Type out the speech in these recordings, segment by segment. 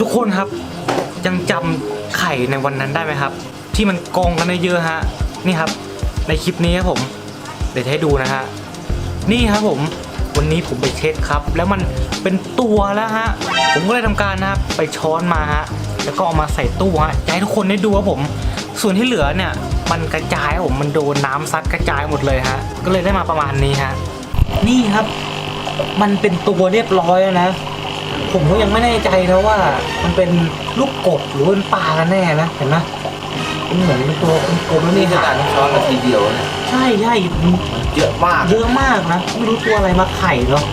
ทุกคนครับยังจำไข่ในวันนั้นได้ไหมครับ ที่มันกองกันเยอะฮะนี่ครับ ในคลิปนี้ครับผมเดี๋ยวจะให้ดูนะฮะนี่ครับผมวันนี้ผมไปเช็คครับ แล้วมันเป็นตัวแล้วฮะผมก็เลยทำการนะครับไปช้อนมาฮะแล้วก็เอามาใส่ตู้ฮะจะให้ทุกคนได้ดูครับผม ส่วนที่เหลือเนี่ยมันกระจายผมมันโดนน้ำซัดกระจายหมดเลยฮะก็เลยได้มาประมาณนี้ฮะนี่ครับ มันเป็นตัวเรียบร้อยแล้วนะ ผมก็ยังไม่แน่ใจนะว่า มันเป็นลูกกบหรือว่าเป็นปลากันแน่นะเห็นไหมมันเหมือนเป็นตัวกลมๆแล้วนี่นี่ขหานาดช้อนนาทีเดียวเนี่ยใช่ใช่มันเยอะมากเยอะมากนะไม่รู้ตัวอะไรมาไข่เนาะ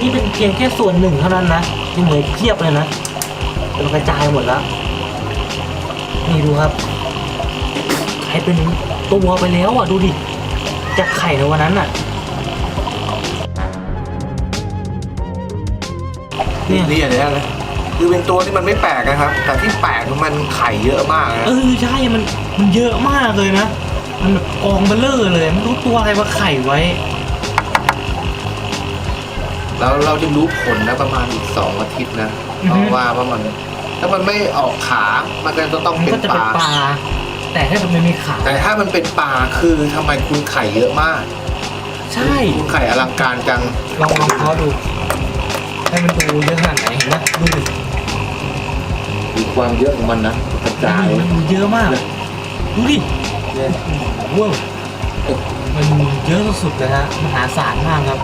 นี่เป็นเพียงแค่ส่วนหนึ่งเท่านั้นนะยังเหลืออีกเพียบเลยนะเป็นกระจายหมดแล้วนี่ดูครับไข่เป็นตัวไปแล้วอะดูดิจากไข่ในวันนั้นอะ เนี่ยนี่อันเนี้ยนะคือเป็นตัวที่มันไม่แปลกนะครับ แต่ที่แปลกคือมันไข่เยอะมากนะเออใช่มันมันเยอะมากเลยนะ มันแบบกองเบลเลอร์เลยไม่รู้ตัวอะไรมาไข่ไว้ แล้วเราจะรู้ผลนะประมาณอีกสองอาทิตย์นะอือเพฮึ ราะว่าว่ามันถ้ามันไม่ออกขา มันก็จะต้องมันเป็นก็จะปเป็นลาปลาแต่ถ้ามันไม่มีขาแต่ถ้ามันเป็นปลาคือทำไมคุณไข่เยอะมาก ใช่ คุณไข่อลังการจังลองลองเขาดู ให้มันดูเยอะขนาดไหนเห็นไหมดูดิมีความเยอะของมันนะกระจายมันเยอะมาก ดูดิเนี่ยว้าวมันเยอะสุดๆเลยฮะมหาศาลมากครับ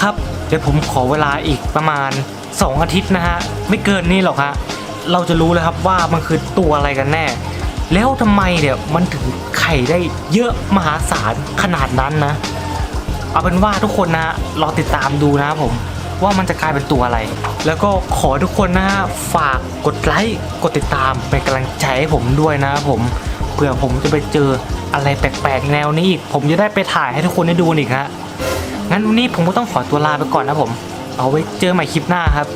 ครับเดี๋ยวผมขอเวลาอีกประมาณ 2 อาทิตย์นะฮะ ไม่เกินนี้หรอกฮะเราจะรู้แล้วครับว่ามันคือตัวอะไรกันแน่ แล้วทำไมเนี่ยมันถึงไข่ได้เยอะมหาศาลขนาดนั้นนะ เอาเป็นว่าทุกคนนะรอติดตามดูนะผมว่ามันจะกลายเป็นตัวอะไร แล้วก็ขอทุกคนนะฮะฝากกดไลค์กดติดตามเป็นกำลังใจให้ผมด้วยนะครับผมเผื่อผมจะไปเจออะไรแปลกๆแนวนี้อีก ผมจะได้ไปถ่ายให้ทุกคนได้ดูอีกฮะงั้นวันนี้ผมก็ต้องขอตัวลาไปก่อนนะผม เอาไว้เจอใหม่คลิปหน้าครับ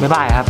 บ๊ายบายครับ